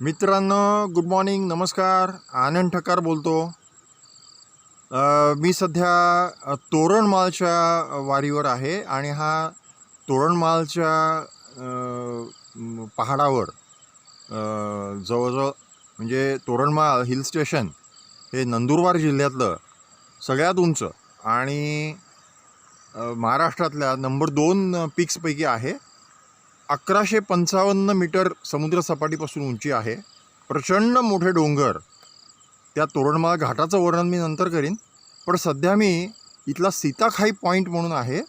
मित्रांनो good morning नमस्कार. आनंद ठकार बोलतो. मी सध्या तोरणमालच्या वारीवर आहे आणि हा तोरणमालच्या पहाडावर जवळजवळ म्हणजे तोरणमाळ हिल स्टेशन हे नंदुरबार जिल्ह्यातलं सगळ्यात उंच आणि महाराष्ट्रातल्या नंबर दोन पिक्सपैकी आहे. अकराशे पंचावन्न मीटर समुद्रसपाटीपासून उंची आहे. प्रचंड मोठे डोंगर. त्या तोरणमाळ घाटाचं वर्णन मी नंतर करीन. पण सध्या मी इथला सीताखाई पॉईंट म्हणून आहे.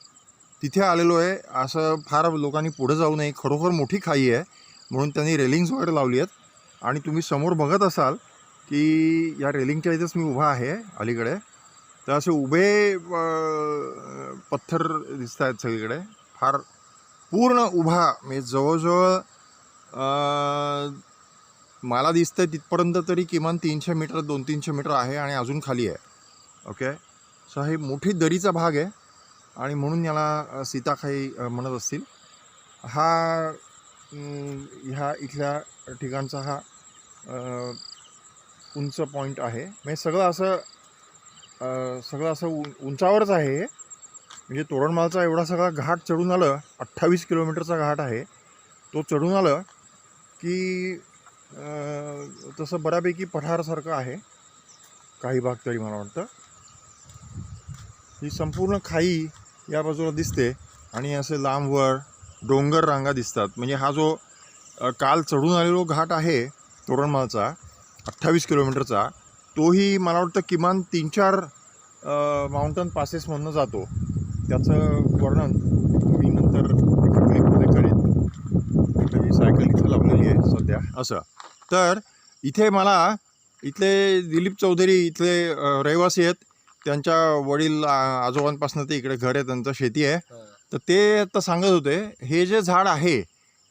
तिथे आलेलो आहे. असं फार लोकांनी पुढे जाऊ नये. खरोखर मोठी खाई आहे. म्हणून त्यांनी रेलिंग्स वगैरे लावली आहेत. आणि तुम्ही समोर बघत असाल की या रेलिंगच्या इथेच मी उभा आहे अलीकडे. तर असे उभे पत्थर दिसत आहेत सगळीकडे. फार पूर्ण उभा म्हणजे जवळजवळ मला दिसतं आहे तिथपर्यंत तरी किमान तीनशे मीटर दोन तीनशे मीटर आहे आणि अजून खाली आहे. ओके सो हे मोठी दरीचा भाग आहे आणि म्हणून याला सीताखाई म्हणत असतील. हा ह्या इथल्या ठिकाणचा हा उंच पॉईंट आहे. म्हणजे सगळं असं सगळं असं उंचावरच आहे हे. म्हणजे तोरणमालचा एवढा सगळा घाट चढून आलं अठ्ठावीस किलोमीटरचा घाट आहे. तो चढून आलं की तसं बऱ्यापैकी पठारासारखं आहे. काही भाग तरी मला वाटतं. ही संपूर्ण खाई या बाजूला दिसते आणि असे लांबवर डोंगर रांगा दिसतात. म्हणजे हा जो काल चढून आलेलो घाट आहे तोरणमालचा अठ्ठावीस किलोमीटरचा तोही मला वाटतं किमान तीन चार माउंटन पासेसमधनं जातो. त्याचं वर्णन मी नंतर एका क्लिपमध्ये करेन ही सायकल इथं लावलेली आहे सध्या असं. तर इथे मला इथले दिलीप चौधरी इथले रहिवासी आहेत. त्यांच्या वडील आजोबांपासून ते इकडे घर आहे त्यांचं शेती आहे. तर ते आता सांगत होते हे जे झाड आहे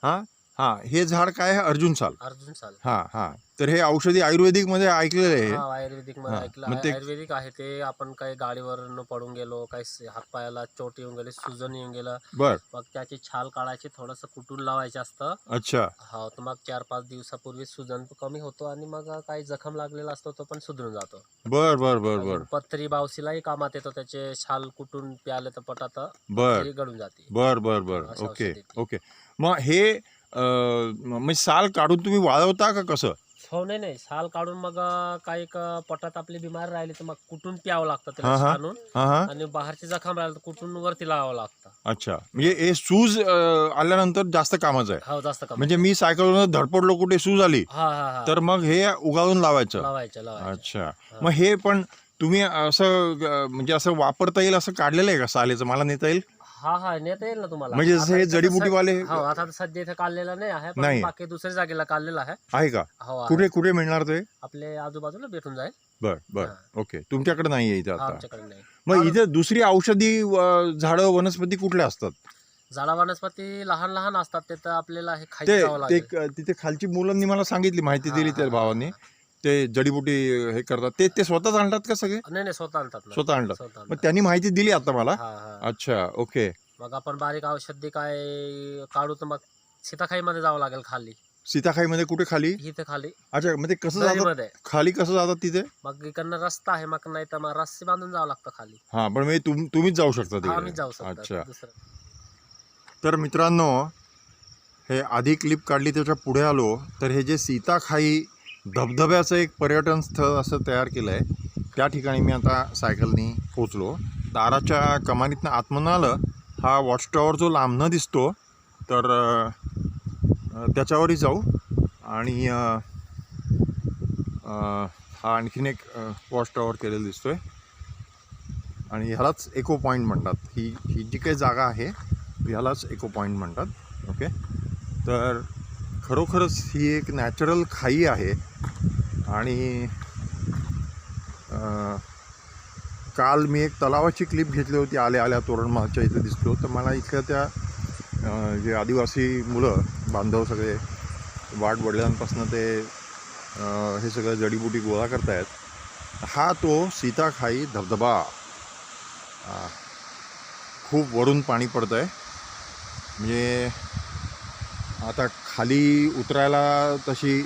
हां हां हे झाड काय आहे? अर्जुन साल. अर्जुन साल. हां हां. तर हे औषधी आयुर्वेदिकमध्ये ऐकलेलं आहे. हा आयुर्वेदिकमध्ये हा, ऐकलं मग आहे. ते- आयुर्वेदिक आहे ते. आपण काही गाडीवर न पडून गेलो काही हातपायाला चोट येऊन गेली सुजन येऊन गेलं. बर. मग त्याची छाल काढायची थोडस कुटून लावायचं असतं. अच्छा. हा तर मग चार पाच दिवसापूर्वी सुजन कमी होतो आणि मग काही जखम लागलेला असतो तो पण सुधरून जातो. बर बर बर बर. पत्तरी बावसीलाही कामात येतो त्याचे छाल कुटून प्याले तर पटात बर. तरी गळून जाते. बर बर बर. असं ओके औषध. ओके. मग हे म्हणजे साल काढून तुम्ही वाळवता का कसं? हो नाही नाही. साल काढून मग काही क- पटात आपली बिमार राहिली तर मग कुटून प्यावं लागतं हा, त्याला हा. हां. हां आणि बाहेरची जखम राहिली तर कुठून वरती लावावं लागतं? अच्छा. म्हणजे हे सूज अं, आल्यानंतर जास्त कामाचं आहे. हो जास्त कमी म्हणजे मी सायकलवरून धडपडलो कुठे सूज आली हा हा हा. तर मग हे उगाळून लावायचं. लावायचं लावायचं. अच्छा. मग हे पण तुम्ही असं अं, म्हणजे असं वापरता येईल असं काढलेलं आहे का सालेचं? मला नेता येईल. हा हा नेता येईल ना तुम्हाला. म्हणजे जसं आता हे इथं जडीबुटीवाले- सध्या- हो आता सध्या इथे काढलेलं नाही आहे नाही. बाकी दुसऱ्या जागेला काढलेलं आहे. आहे का? हो आहे. कुठे कुठे मिळणार ते? आपले आजूबाजूला भेटून जाईल. बर बर. ओके. तुमच्याकडे नाही आहे इथे हा, आता. आमच्याकडे नाही. मग इथे दुसरी औषधी अं, झाडं वनस्पती कुठल्या असतात? झाडा वनस्पती लहान लहान असतात. ते तर आपल्याला हे खायचं ते जावं ते लागेल. तिथे खालची मुलांनी मला सांगितली माहिती दिली त्या भावांनी. ते जडीबुटी हे करतात. ते ते स्वतःच आणतात का सगळे? नाही नाही स्वतः आणतात ना. स्वतः आणतात स्वतः मग आणतात. त्यांनी माहिती दिली आता मला? हा हा. अच्छा ओके. मग आपण बारीक औषधी काय काढू तर मग सीताखाईमध्ये जावं लागेल खाली. सीताखाईमध्ये कुठे खाली? इथे खाली. अच्छा मग ते कसं जातात खाली कसं जातात तिथे? मग इकडनं रस्ता आहे मग नाही तर मग रस्ते बांधून जावं लागतं खाली. हा पण मी तुम तुम्हीच जाऊ शकता आम्ही तिकडे जाऊ शकतो. अच्छा. दुसरं. तर मित्रांनो हे आधी क्लिप काढली त्याच्या पुढे आलो. तर हे जे सीताखाई धबधब्याचं एक पर्यटन स्थळ असं तयार केलं आहे. त्या ठिकाणी मी आता सायकलनी पोचलो दाराच्या कमानीतनं आतमधून आलं हा वॉच टॉवर जो लांबनं दिसतो तर त्याच्यावरही जाऊ आणि हा आणखीन एक वॉच टॉवर केलेला आहे आणि ह्यालाच इको पॉईंट म्हणतात. ही ही जी काही जागा आहे ह्यालाच इको पॉईंट म्हणतात. ओके? तर खरोखरच ही एक नॅचरल खाई आहे. आणि काल मी एक तलावाची क्लिप घेतली होती. आल्या आल्या तोरणमाच्या इथे दिसलो. तर मला इथल्या त्या जे आदिवासी मुलं बांधव सगळे वाट वडिलांपासून ते हे सगळं जडीबुटी गोळा करतायत. हा तो सीताखाई धबधबा. खूप वरून पाणी पडतं आहे म्हणजे आता खाली उतरायला तशी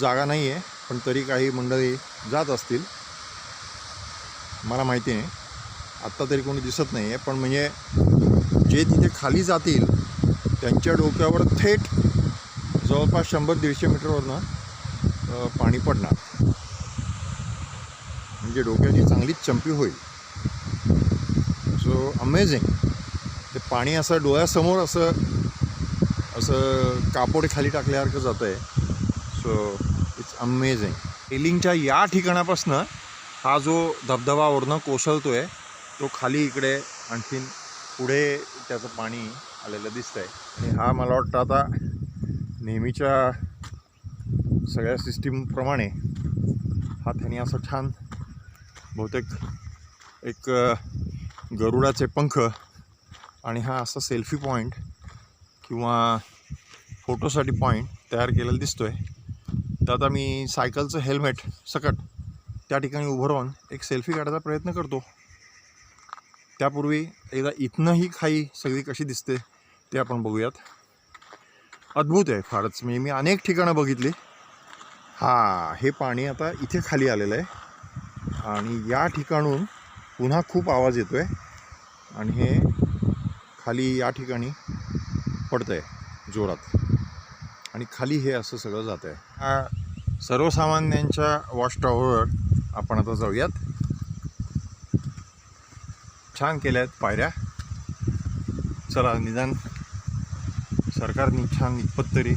जागा नाही आहे पण तरी काही मंडळी जात असतील. मला माहिती नाही आत्ता तरी कोणी दिसत नाही आहे पण म्हणजे जे तिथे खाली जातील त्यांच्या डोक्यावर थेट जवळपास शंभर दीडशे मीटरवरनं पाणी पडणार. म्हणजे डोक्याची चांगलीच चंपी होईल. सो अमेझिंग ते पाणी असं डोळ्यासमोर असं असं कापोडे खाली टाकल्यासारखं जातं आहे सो इट्स अमेझिंग एलिंगच्या या ठिकाणापासनं हा जो धबधबा ओढणं कोसळतो आहे तो खाली इकडे आणखीन पुढे त्याचं पाणी आलेलं दिसतं आहे आणि हा मला वाटतं आता नेहमीच्या सगळ्या सिस्टीमप्रमाणे हा त्यांनी असं छान बहुतेक एक गरुडाचे पंख आणि हा असा सेल्फी पॉईंट किंवा फोटोसाठी पॉईंट तयार केलेला दिसतो आहे तर आता मी सायकलचं हेल्मेट सकट त्या ठिकाणी उभं राहून एक सेल्फी काढायचा प्रयत्न करतो. त्यापूर्वी एकदा इथनंही खाई सगळी कशी दिसते ते आपण बघूयात. अद्भुत आहे फारच. म्हणजे मी अनेक ठिकाणं बघितली. हा हे पाणी आता इथे खाली आलेलं आहे. आणि या ठिकाणून पुन्हा खूप आवाज येतो आहे आणि हे खाली या ठिकाणी पडतं आहे जोरात. आणि खाली हे असं सगळं जातं आहे हा सर्वसामान्यांच्या वॉच टॉवरवर आपण आता जाऊयात. छान केल्या आहेत पायऱ्या. चला निदान सरकारने छान इतपत तरी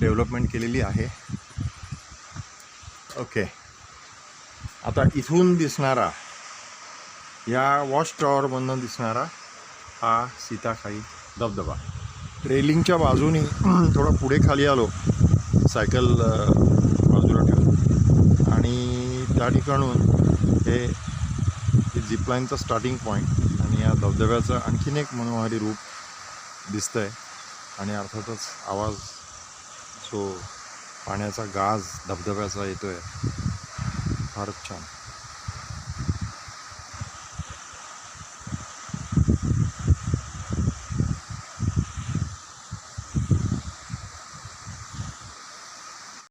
डेव्हलपमेंट केलेली आहे. ओके आता इथून दिसणारा या वॉच टॉवरमधनं दिसणारा हा सीताखाई धबधबा. रेलिंगच्या बाजूने थोडं पुढे खाली आलो. सायकल बाजूला ठेवून. आणि त्या ठिकाणून हे हे स्टार्टिंग पॉईंट आणि या धबधब्याचं आणखीन एक मनोहारी रूप दिसतं आहे आणि अर्थातच आवाज जो पाण्याचा गाज धबधब्याचा येतो आहे फारच छान.